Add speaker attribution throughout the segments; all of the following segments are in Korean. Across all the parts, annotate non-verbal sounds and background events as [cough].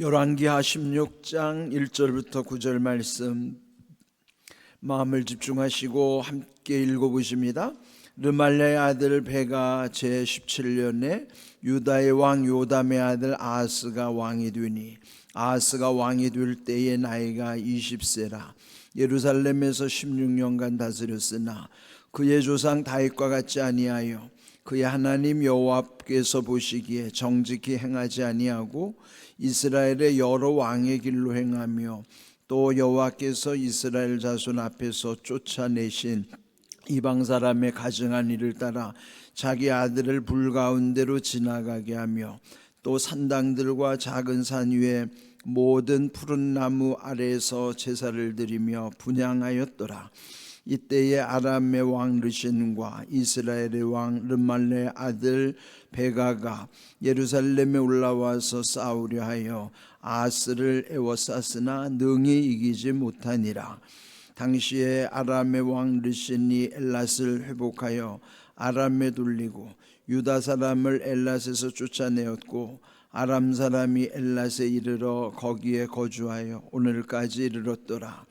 Speaker 1: 열왕기하 16장 1절부터 9절 말씀 마음을 집중하시고 함께 읽어보십니다. 르말레의 아들 베가 제 17년에 유다의 왕 요담의 아들 아하스가 왕이 되니 아하스가 왕이 될 때의 나이가 20세라 예루살렘에서 16년간 다스렸으나 그의 조상 다윗과 같지 아니하여 그의 하나님 여호와께서 보시기에 정직히 행하지 아니하고 이스라엘의 여러 왕의 길로 행하며 또 여호와께서 이스라엘 자손 앞에서 쫓아내신 이방 사람의 가증한 일을 따라 자기 아들을 불 가운데로 지나가게 하며 또 산당들과 작은 산 위에 모든 푸른 나무 아래에서 제사를 드리며 분양하였더라. 이때에 아람의 왕 르신과 이스라엘의 왕 르말레의 아들 베가가 예루살렘에 올라와서 싸우려 하여 아스를 에워쌌으나 능히 이기지 못하니라. 당시에 아람의 왕 르신이 엘랏을 회복하여 아람에 돌리고 유다 사람을 엘랏에서 쫓아내었고 아람 사람이 엘랏에 이르러 거기에 거주하여 오늘까지 이르렀더라.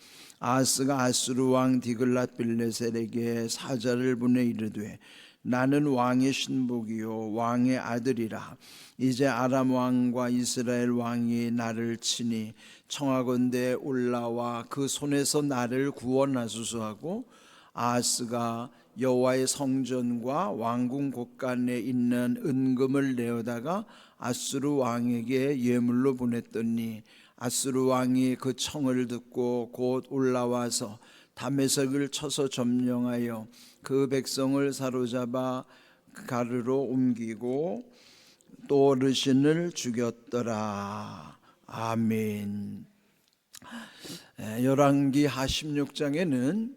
Speaker 1: 아스가 아수르 왕 디글랏 빌레셀에게 사자를 보내 이르되 나는 왕의 신복이요 왕의 아들이라. 이제 아람 왕과 이스라엘 왕이 나를 치니 청하건대 올라와 그 손에서 나를 구원하소서 하고 아스가 여호와의 성전과 왕궁 곳간에 있는 은금을 내어다가 아수르 왕에게 예물로 보냈더니 아수르 왕이 그 청을 듣고 곧 올라와서 담에색을 쳐서 점령하여 그 백성을 사로잡아 가르로 옮기고 또 르신을 죽였더라. 아멘. 열왕기 하 16장에는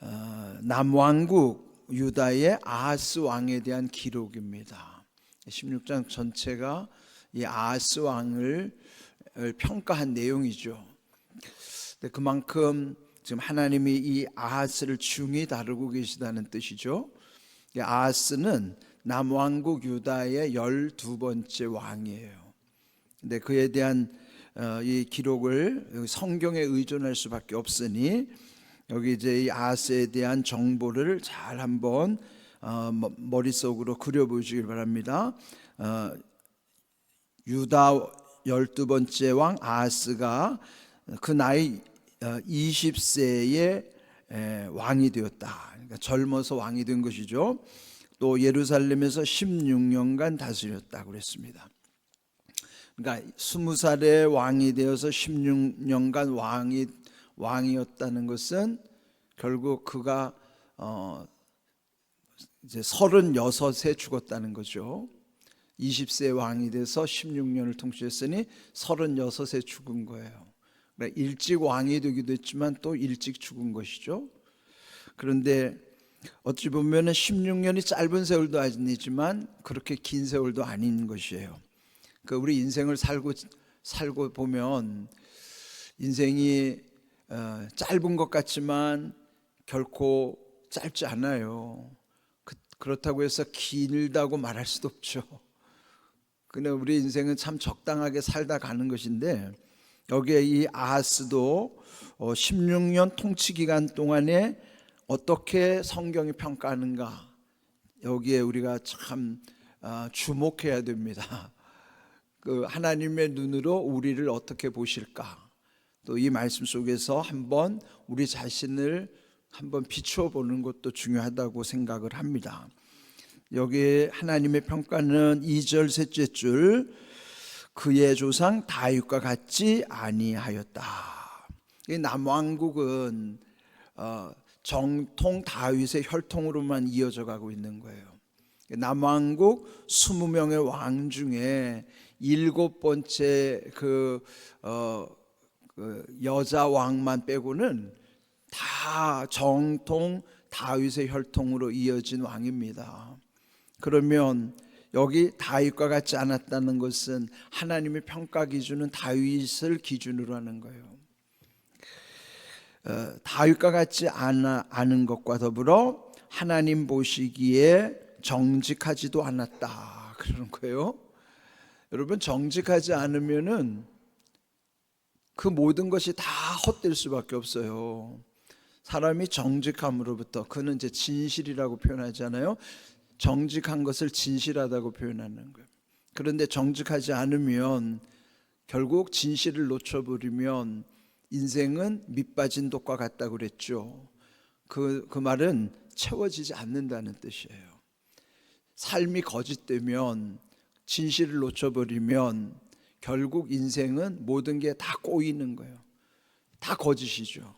Speaker 1: 어, 남왕국 유다의 아하스 왕에 대한 기록입니다. 16장 전체가 이 아하스 왕을 평가한 내용이죠. 그만큼 지금 하나님이 이 아하스를 중히 다루고 계시다는 뜻이죠. 아하스는 남왕국 유다의 열두 번째 왕이에요. 근데 그에 대한 어, 이 기록을 성경에 의존할 수밖에 없으니 여기 이제 이 아하스에 대한 정보를 잘 한번 어, 머릿속으로 그려보시길 바랍니다. 어, 유다 열두 번째 왕 아하스가 그 나이 20세에 왕이 되었다. 그러니까 젊어서 왕이 된 것이죠. 또 예루살렘에서 16년간 다스렸다 그랬습니다. 그러니까 20살에 왕이 되어서 16년간 왕이 왕이었다는 것은 결국 그가 어 이제 36세 죽었다는 거죠. 20세 왕이 돼서 16년을 통치했으니 36세 죽은 거예요. 일찍 왕이 되기도 했지만 또 일찍 죽은 것이죠. 그런데 어찌 보면은 16년이 짧은 세월도 아니지만 그렇게 긴 세월도 아닌 것이에요. 그 우리 인생을 살고 살고 보면 인생이 어, 짧은 것 같지만 결코 짧지 않아요. 그, 그렇다고 해서 길다고 말할 수도 없죠. 근데 우리 인생은 참 적당하게 살다 가는 것인데 여기에 이 아하스도 16년 어, 통치 기간 동안에 어떻게 성경이 평가하는가 여기에 우리가 참 아, 주목해야 됩니다. 그 하나님의 눈으로 우리를 어떻게 보실까? 또 이 말씀 속에서 한번 우리 자신을 한번 비추어 보는 것도 중요하다고 생각을 합니다. 여기 하나님의 평가는 2절 셋째 줄 그의 조상 다윗과 같지 아니하였다. 이 남왕국은 어, 정통 다윗의 혈통으로만 이어져 가고 있는 거예요. 남왕국 20명의 왕 중에 일곱 번째 그, 어, 그 여자 왕만 빼고는 다 정통 다윗의 혈통으로 이어진 왕입니다. 그러면 여기 다윗과 같지 않았다는 것은 하나님의 평가 기준은 다윗을 기준으로 하는 거예요. 어, 다윗과 같지 않아, 않은 것과 더불어 하나님 보시기에 정직하지도 않았다 그러는 거예요. 여러분 정직하지 않으면은 그 모든 것이 다 헛될 수밖에 없어요. 사람이 정직함으로부터 그는 이제 진실이라고 표현하잖아요. 정직한 것을 진실하다고 표현하는 거예요. 그런데 정직하지 않으면 결국 진실을 놓쳐버리면 인생은 밑빠진 독과 같다고 그랬죠. 그, 그 말은 채워지지 않는다는 뜻이에요. 삶이 거짓되면 진실을 놓쳐버리면 결국 인생은 모든 게 다 꼬이는 거예요. 다 거짓이죠.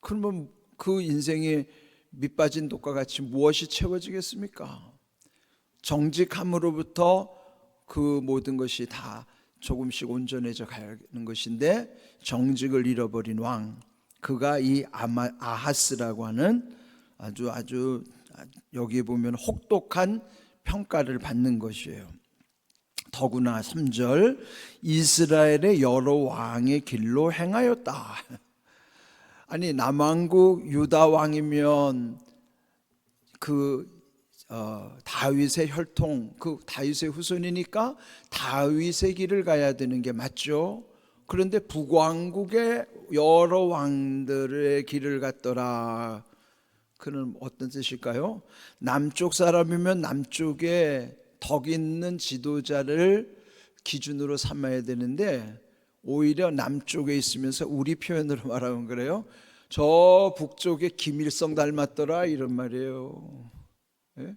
Speaker 1: 그러면 그 인생이 밑빠진 독과 같이 무엇이 채워지겠습니까? 정직함으로부터 그 모든 것이 다 조금씩 온전해져 가는 것인데 정직을 잃어버린 왕 그가 이 아마, 아하스라고 하는 아주 아주 여기에 보면 혹독한 평가를 받는 것이에요. 더구나 3절 이스라엘의 여러 왕의 길로 행하였다. 아니 남왕국 유다 왕이면 그 어, 다윗의 혈통 그 다윗의 후손이니까 다윗의 길을 가야 되는 게 맞죠. 그런데 북왕국의 여러 왕들의 길을 갔더라. 그는 어떤 뜻일까요? 남쪽 사람이면 남쪽에 덕 있는 지도자를 기준으로 삼아야 되는데 오히려 남쪽에 있으면서 우리 표현으로 말하면 그래요. 저 북쪽에 김일성 닮았더라 이런 말이에요. 예?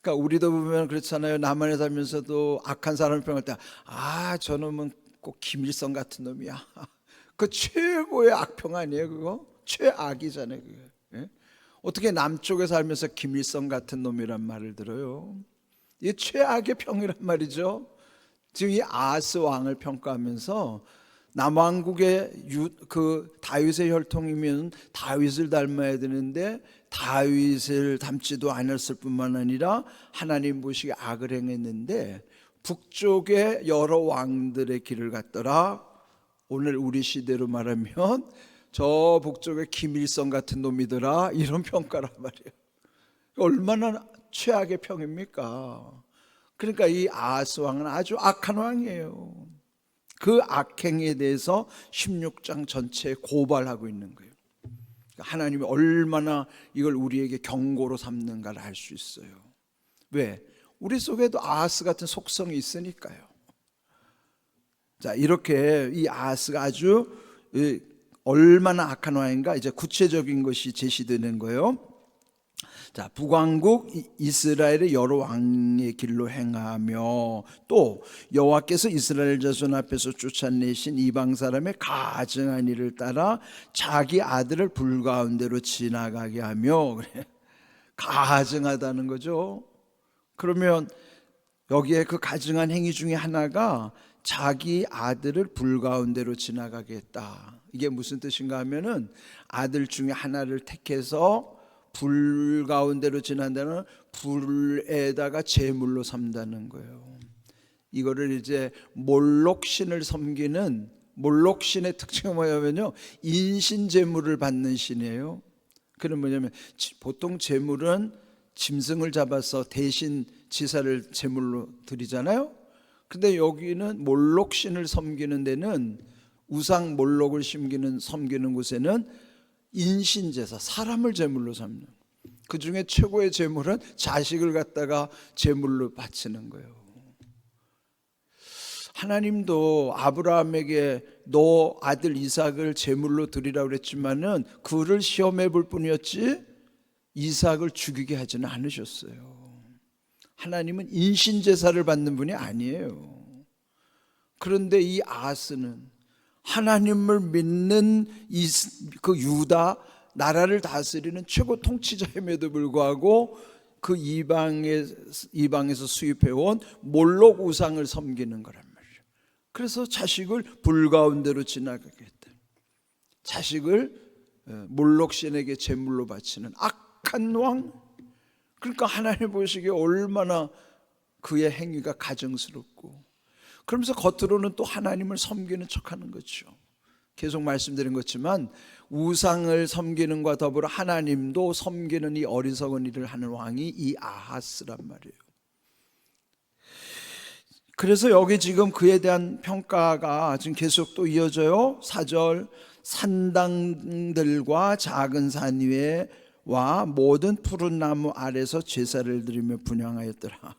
Speaker 1: 그러니까 우리도 보면 그렇잖아요. 남한에 살면서도 악한 사람을 평할 때, 아 저놈은 꼭 김일성 같은 놈이야. [laughs] 그 최고의 악평 아니에요, 그거? 최악이잖아요, 그게. 예? 어떻게 남쪽에 살면서 김일성 같은 놈이란 말을 들어요? 이게 최악의 평이란 말이죠. 지금 이 아스 왕을 평가하면서 남왕국의 유, 그 다윗의 혈통이면 다윗을 닮아야 되는데 다윗을 닮지도 않았을 뿐만 아니라 하나님 보시기에 악을 행했는데 북쪽의 여러 왕들의 길을 갔더라. 오늘 우리 시대로 말하면 저 북쪽의 김일성 같은 놈이더라 이런 평가란 말이에요. 얼마나 최악의 평입니까? 그러니까 이 아하스 왕은 아주 악한 왕이에요. 그 악행에 대해서 16장 전체에 고발하고 있는 거예요. 하나님이 얼마나 이걸 우리에게 경고로 삼는가를 알 수 있어요. 왜? 우리 속에도 아하스 같은 속성이 있으니까요. 자, 이렇게 이 아하스가 아주 얼마나 악한 왕인가 이제 구체적인 것이 제시되는 거예요. 자, 북왕국 이스라엘의 여러 왕의 길로 행하며 또 여호와께서 이스라엘 자손 앞에서 쫓아내신 이방 사람의 가증한 일을 따라 자기 아들을 불 가운데로 지나가게 하며 그래. 가증하다는 거죠. 그러면 여기에 그 가증한 행위 중에 하나가 자기 아들을 불 가운데로 지나가게 했다. 이게 무슨 뜻인가 하면은 아들 중에 하나를 택해서 불 가운데로 지난다는 불에다가 제물로 삼다는 거예요. 이거를 이제 몰록신을 섬기는 몰록신의 특징이 뭐냐면요. 인신 제물을 받는 신이에요. 그는 뭐냐면 보통 제물은 짐승을 잡아서 대신 지사를 제물로 드리잖아요. 근데 여기는 몰록신을 섬기는 데는 우상 몰록을 심기는 섬기는 곳에는 인신제사 사람을 제물로 삼는 그 중에 최고의 제물은 자식을 갖다가 제물로 바치는 거예요. 하나님도 아브라함에게 너 아들 이삭을 제물로 드리라고 그랬지만은 그를 시험해 볼 뿐이었지 이삭을 죽이게 하지는 않으셨어요. 하나님은 인신 제사를 받는 분이 아니에요. 그런데 이 아스는 하나님을 믿는 이그 유다 나라를 다스리는 최고 통치자임에도 불구하고 그 이방에 이방에서 수입해온 몰록 우상을 섬기는 거란 말이죠. 그래서 자식을 불 가운데로 지나가게 했다. 자식을 어, 몰록 신에게 제물로 바치는 악한 왕. 그러니까 하나님 보시기에 얼마나 그의 행위가 가증스럽고 그러면서 겉으로는 또 하나님을 섬기는 척하는 거죠. 계속 말씀드린 것지만 우상을 섬기는 과 더불어 하나님도 섬기는 이 어리석은 일을 하는 왕이 이 아하스란 말이에요. 그래서 여기 지금 그에 대한 평가가 지금 계속 또 이어져요. 4절 산당들과 작은 산 위에 와 모든 푸른 나무 아래서 제사를 드리며 분양하였더라.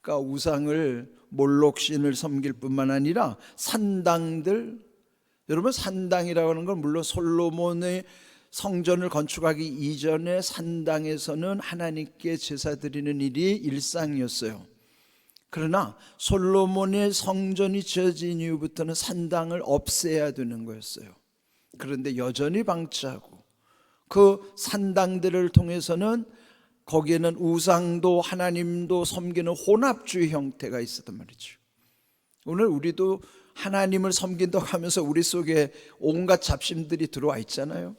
Speaker 1: 그러니까 우상을 몰록신을 섬길 뿐만 아니라 산당들 여러분 산당이라고 하는 건 물론 솔로몬의 성전을 건축하기 이전에 산당에서는 하나님께 제사 드리는 일이 일상이었어요. 그러나 솔로몬의 성전이 지어진 이후부터는 산당을 없애야 되는 거였어요. 그런데 여전히 방치하고 그 산당들을 통해서는 거기에는 우상도 하나님도 섬기는 혼합주의 형태가 있었단 말이죠. 오늘 우리도 하나님을 섬긴다고 하면서 우리 속에 온갖 잡심들이 들어와 있잖아요.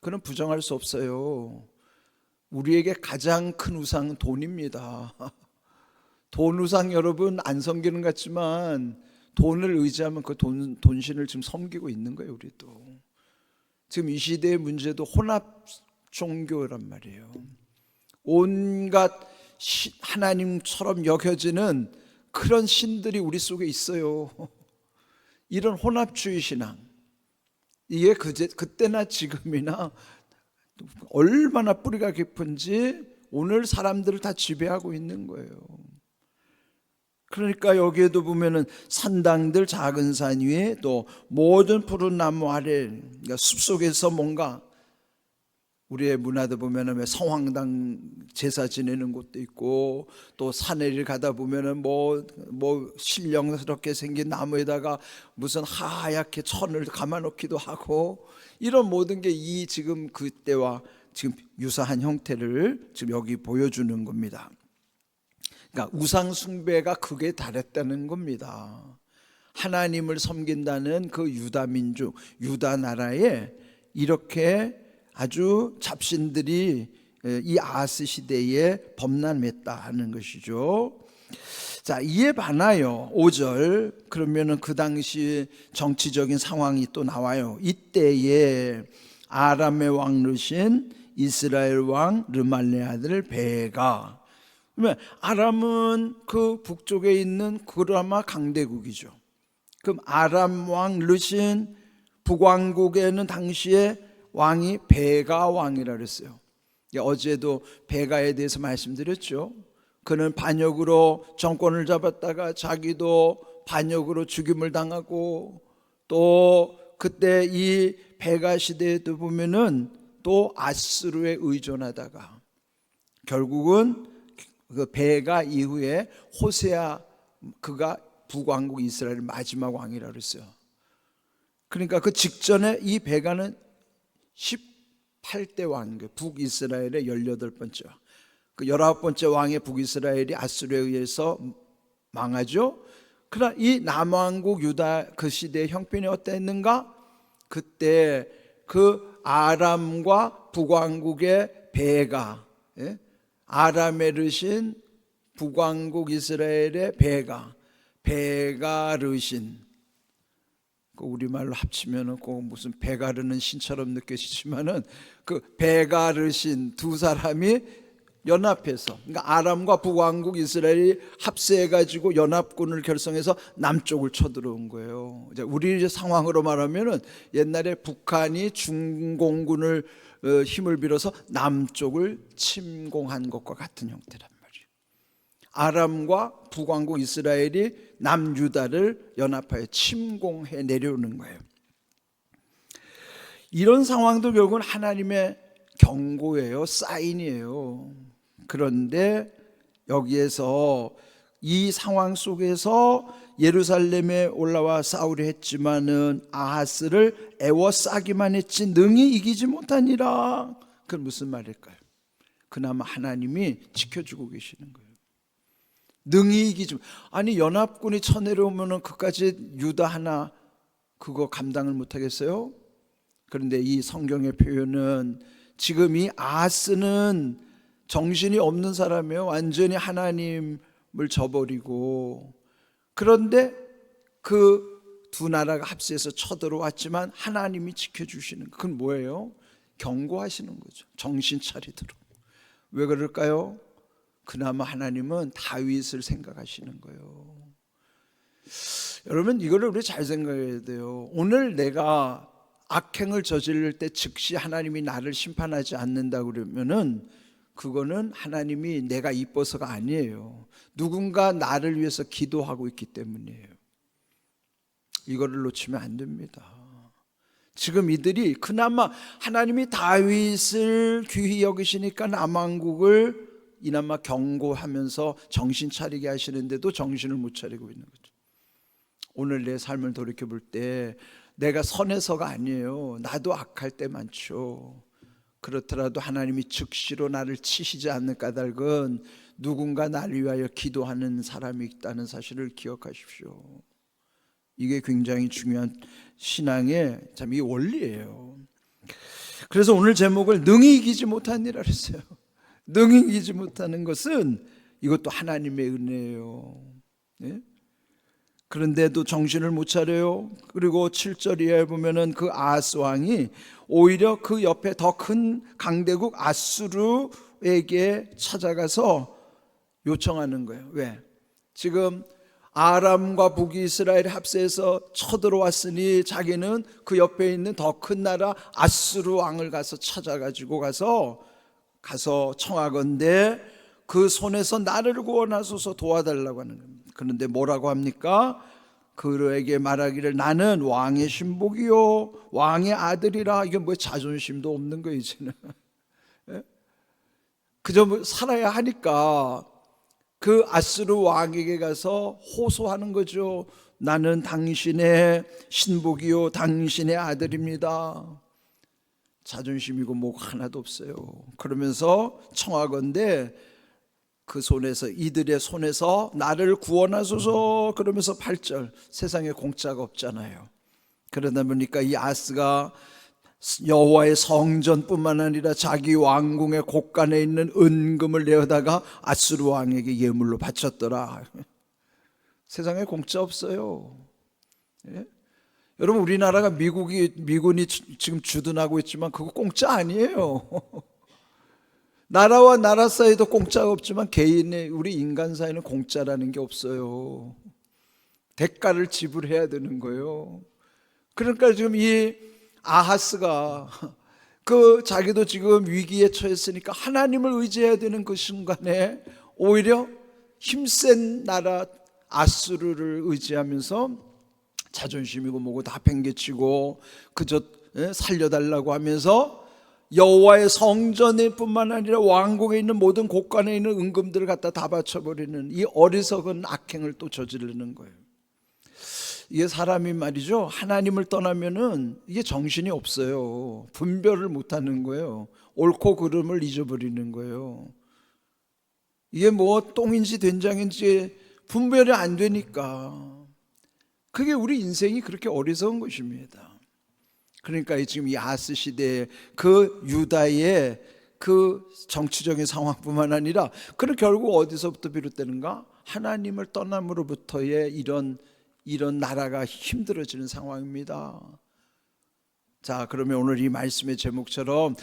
Speaker 1: 그는 부정할 수 없어요. 우리에게 가장 큰 우상은 돈입니다. [laughs] 돈 우상 여러분 안 섬기는 것 같지만 돈을 의지하면 그 돈, 돈신을 지금 섬기고 있는 거예요, 우리도. 지금 이 시대의 문제도 혼합 종교란 말이에요. 온갖 시, 하나님처럼 여겨지는 그런 신들이 우리 속에 있어요. [laughs] 이런 혼합주의 신앙. 이게 그제, 그때나 지금이나 얼마나 뿌리가 깊은지 오늘 사람들을 다 지배하고 있는 거예요. 그러니까 여기에도 보면은 산당들 작은 산 위에 또 모든 푸른 나무 아래 그러니까 숲 속에서 뭔가 우리의 문화도 보면은 왜 성황당 제사 지내는 곳도 있고 또 산에를 가다 보면은 뭐뭐 신령스럽게 생긴 나무에다가 무슨 하얗게 천을 감아놓기도 하고 이런 모든 게 이 지금 그때와 지금 유사한 형태를 지금 여기 보여주는 겁니다. 그러니까 우상 숭배가 극에 달했다는 겁니다. 하나님을 섬긴다는 그 유다 민족, 유다 나라에 이렇게 아주 잡신들이 이 아하스 시대에 범람했다 하는 것이죠. 자, 이에 반하여 5절 그러면은 그 당시 정치적인 상황이 또 나와요. 이때에 아람의 왕 르신 이스라엘 왕 르말레 아들 베가 그러면 아람은 그 북쪽에 있는 그라마 강대국이죠. 그럼 아람 왕 르신 북왕국에는 당시에 왕이 베가 왕이라 그랬어요. 어제도 베가에 대해서 말씀드렸죠. 그는 반역으로 정권을 잡았다가 자기도 반역으로 죽임을 당하고 또 그때 이 베가 시대에도 보면은 또 아스루에 의존하다가 결국은 그 베가 이후에 호세아 그가 북왕국 이스라엘 마지막 왕이라 그랬어요. 그러니까 그 직전에 이 베가는 18대 왕, 북이스라엘의 18번째 왕. 그 19번째 왕의 북이스라엘이 아수르에 의해서 망하죠. 그러나 이 남왕국 유다 그 시대의 형편이 어땠는가? 그때 그 아람과 북왕국의 배가 예? 아람에르신 북왕국 이스라엘의 배가 배가르신 그 우리말로 합치면은 꼭 무슨 배가르는 신처럼 느껴지지만은 그 배가르신 두 사람이 연합해서 그러니까 아람과 북왕국 이스라엘이 합세해 가지고 연합군을 결성해서 남쪽을 쳐들어온 거예요. 이제 우리 상황으로 말하면은 옛날에 북한이 중공군을 어, 힘을 빌어서 남쪽을 침공한 것과 같은 말이에요. 아람과 북왕국 이스라엘이 남유다를 연합하여 침공해 내려오는 거예요. 이런 상황도 결국은 하나님의 경고예요. 사인이에요. 그런데 여기에서 이 상황 속에서 예루살렘에 올라와 싸우려 했지만은 아하스를 애워싸기만 했지 능히 이기지 못하니라. 그건 무슨 말일까요? 그나마 하나님이 지켜주고 계시는 거예요. 능히 이기지 아니 연합군이 쳐내려오면은 그까지 유다 하나 그거 감당을 못하겠어요? 그런데 이 성경의 표현은 지금 이 아하스는 정신이 없는 사람이에요. 완전히 하나님을 저버리고 그런데 그 두 나라가 합세해서 쳐들어왔지만 하나님이 지켜주시는 그건 뭐예요? 경고하시는 거죠. 정신 차리도록. 왜 그럴까요? 그나마 하나님은 다윗을 생각하시는 거예요. 여러분 이거를 우리 잘 생각해야 돼요. 오늘 내가 악행을 저지를 때 즉시 하나님이 나를 심판하지 않는다 그러면은 그거는 하나님이 내가 이뻐서가 아니에요. 누군가 나를 위해서 기도하고 있기 때문이에요. 이거를 놓치면 안 됩니다. 지금 이들이 그나마 하나님이 다윗을 귀히 여기시니까 남왕국을 이나마 경고하면서 정신 차리게 하시는데도 정신을 못 차리고 있는 거죠. 오늘 내 삶을 돌이켜 볼 때 내가 선해서가 아니에요. 나도 악할 때 많죠. 그렇더라도 하나님이 즉시로 나를 치시지 않는 까닭은 누군가 나를 위하여 기도하는 사람이 있다는 사실을 기억하십시오. 이게 굉장히 중요한 신앙의 참 이 원리예요. 그래서 오늘 제목을 능히 이기지 못한 이라 그랬어요. 능히 이기지 못하는 것은 이것도 하나님의 은혜예요. 예? 그런데도 정신을 못 차려요. 그리고 7절 이하에 보면은 그 아스 왕이 오히려 그 옆에 더 큰 강대국 아수르에게 찾아가서 요청하는 거예요. 왜? 지금 아람과 북이스라엘 합세해서 쳐들어왔으니 자기는 그 옆에 있는 더 큰 나라 아수르 왕을 가서 찾아가지고 가서 가서 청하건대 그 손에서 나를 구원하소서 도와달라고 하는 겁니다. 그런데 뭐라고 합니까? 그에게 말하기를 나는 왕의 신복이요 왕의 아들이라 이게 뭐 자존심도 없는 거 이제는 [laughs] 예? 그저 뭐 살아야 하니까 그 아스르 왕에게 가서 호소하는 거죠. 나는 당신의 신복이요 당신의 아들입니다. 자존심이고 뭐 하나도 없어요. 그러면서 청하건대 그 손에서 이들의 손에서 나를 구원하소서 그러면서 8절 세상에 공짜가 없잖아요. 그러다 보니까 이 아스가 여호와의 성전뿐만 아니라 자기 왕궁의 곳간에 있는 은금을 내어다가 아스루 왕에게 예물로 바쳤더라. [laughs] 세상에 공짜 없어요. 예? 여러분 우리나라가 미국이 미군이 지금 주둔하고 있지만 그거 공짜 아니에요. [laughs] 나라와 나라 사이도 공짜가 없지만 개인의 우리 인간 사이는 공짜라는 게 없어요. 대가를 지불해야 되는 거예요. 그러니까 지금 이 아하스가 [laughs] 그 자기도 지금 위기에 처했으니까 하나님을 의지해야 되는 그 순간에 오히려 힘센 나라 아수르를 의지하면서 자존심이고 뭐고 다 팽개치고 그저 예, 살려달라고 하면서 여호와의 성전에 뿐만 아니라 왕국에 있는 모든 곳간에 있는 은금들을 갖다 다 바쳐버리는 이 어리석은 악행을 또 저지르는 거예요. 이게 사람이 말이죠. 하나님을 떠나면은 이게 정신이 없어요. 분별을 못하는 거예요. 옳고 그름을 잊어버리는 거예요. 이게 뭐 똥인지 된장인지 분별이 안 되니까 그게 우리 인생이 그렇게 어리석은 것입니다. 그러니까 지금 이 아스 시대의 그 유다의 그 정치적인 상황뿐만 아니라 그는 결국 어디서부터 비롯되는가? 하나님을 떠남으로부터의 이런 이런 나라가 힘들어지는 상황입니다. 자, 그러면 오늘 이 말씀의 제목처럼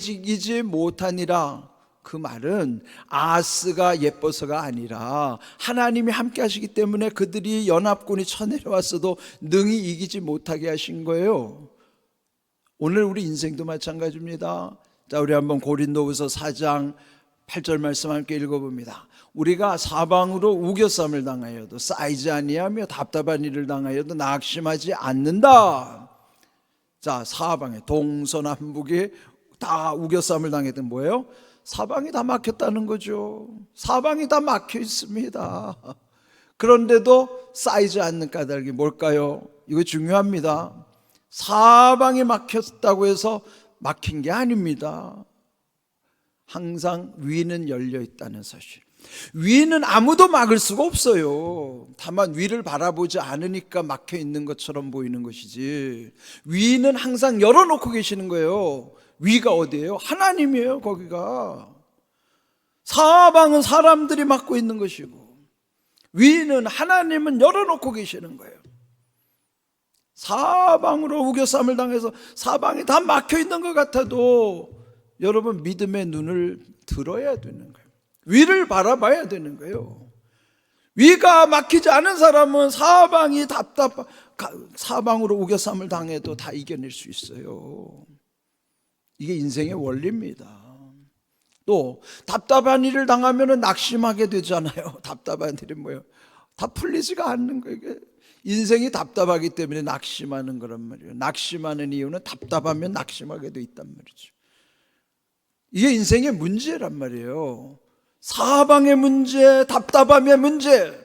Speaker 1: 지기지 못하니라 그 말은 아스가 예뻐서가 아니라 하나님이 함께 하시기 때문에 그들이 연합군이 쳐내려왔어도 능히 이기지 못하게 하신 거예요. 오늘 우리 인생도 마찬가지입니다. 자, 우리 한번 고린도후서 4장 8절 말씀 함께 읽어봅니다. 우리가 사방으로 우겨쌈을 당하여도 쌓이지 아니하며 답답한 일을 당하여도 낙심하지 않는다. 자, 사방에 동서남북에 다 우겨쌈을 당했던 뭐예요? 사방이 다 막혔다는 거죠. 사방이 다 막혀 있습니다. 그런데도 쌓이지 않는 까닭이 뭘까요? 이거 중요합니다. 사방이 막혔다고 해서 막힌 게 아닙니다. 항상 위는 열려 있다는 사실. 위는 아무도 막을 수가 없어요. 다만 위를 바라보지 않으니까 막혀 있는 것처럼 보이는 것이지. 위는 항상 열어놓고 계시는 거예요. 위가 어디예요? 하나님이에요, 거기가. 사방은 사람들이 막고 있는 것이고, 위는 하나님은 열어놓고 계시는 거예요. 사방으로 우겨쌈을 당해서 사방이 다 막혀 있는 것 같아도 여러분 믿음의 눈을 들어야 되는 거예요. 위를 바라봐야 되는 거예요. 위가 막히지 않은 사람은 사방이 답답 가- 사방으로 우겨쌈을 당해도 다 이겨낼 수 있어요. 이게 인생의 원리입니다. 또 답답한 일을 당하면 낙심하게 되잖아요. [laughs] 답답한 일이 뭐예요? 다 풀리지가 않는 거예요. 이게 인생이 답답하기 때문에 낙심하는 거란 말이에요. 낙심하는 이유는 답답하면 낙심하게 돼 있단 말이죠. 이게 인생의 문제란 말이에요. 사방의 문제, 답답함의 문제,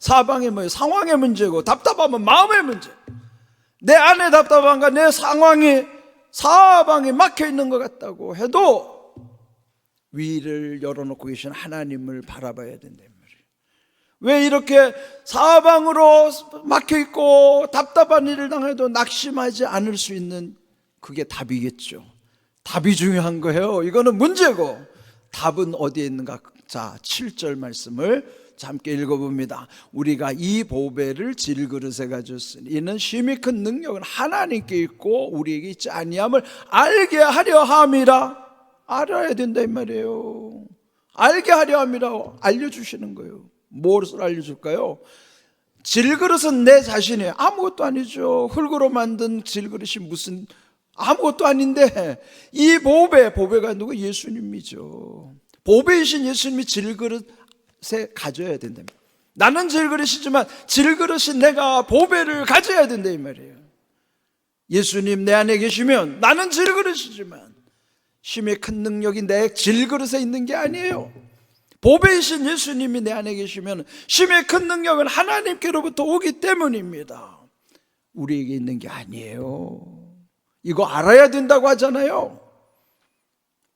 Speaker 1: 사방의 뭐 상황의 문제고 답답하면 마음의 문제. 내 안에 답답한가 내 상황이 사방에 막혀 있는 것 같다고 해도 위를 열어놓고 계신 하나님을 바라봐야 된다. 왜 이렇게 사방으로 막혀 있고 답답한 일을 당해도 낙심하지 않을 수 있는 그게 답이겠죠. 답이 중요한 거예요. 이거는 문제고 답은 어디에 있는가? 자, 7절 말씀을 함께 읽어봅니다. 우리가 이 보배를 질그릇에 가졌으니 이는 심히 큰 능력은 하나님께 있고 우리에게 있지 아니함을 알게 하려 함이라. 알아야 된다 이 말이에요. 알게 하려 함이라 알려주시는 거예요. 무엇을 알려줄까요? 질그릇은 내 자신이 아무것도 아니죠. 흙으로 만든 질그릇이 무슨 아무것도 아닌데 이 보배, 보배가 누구? 예수님이죠. 보배이신 예수님이 질그릇에 가져야 된답니다. 나는 질그릇이지만 질그릇이 내가 보배를 가져야 된다 이 말이에요. 예수님 내 안에 계시면 나는 질그릇이지만 힘의 큰 능력이 내 질그릇에 있는 게 아니에요. 보배이신 예수님이 내 안에 계시면 힘의 큰 능력은 하나님께로부터 오기 때문입니다. 우리에게 있는 게 아니에요. 이거 알아야 된다고 하잖아요.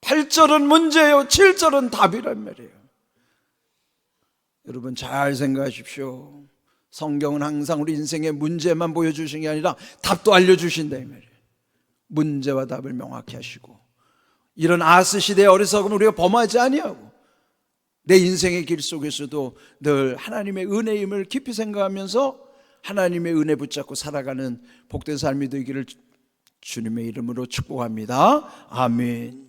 Speaker 1: 8절은 문제예요. 7절은 답이란 말이에요. 여러분 잘 생각하십시오. 성경은 항상 우리 인생의 문제만 보여주신 게 아니라 답도 알려주신다 이 말이에요. 문제와 답을 명확히 하시고 이런 아스 시대의 어리석음을 우리가 범하지 아니하고 내 인생의 길 속에서도 늘 하나님의 은혜임을 깊이 생각하면서 하나님의 은혜 붙잡고 살아가는 복된 삶이 되기를 주님의 이름으로 축복합니다. 아멘.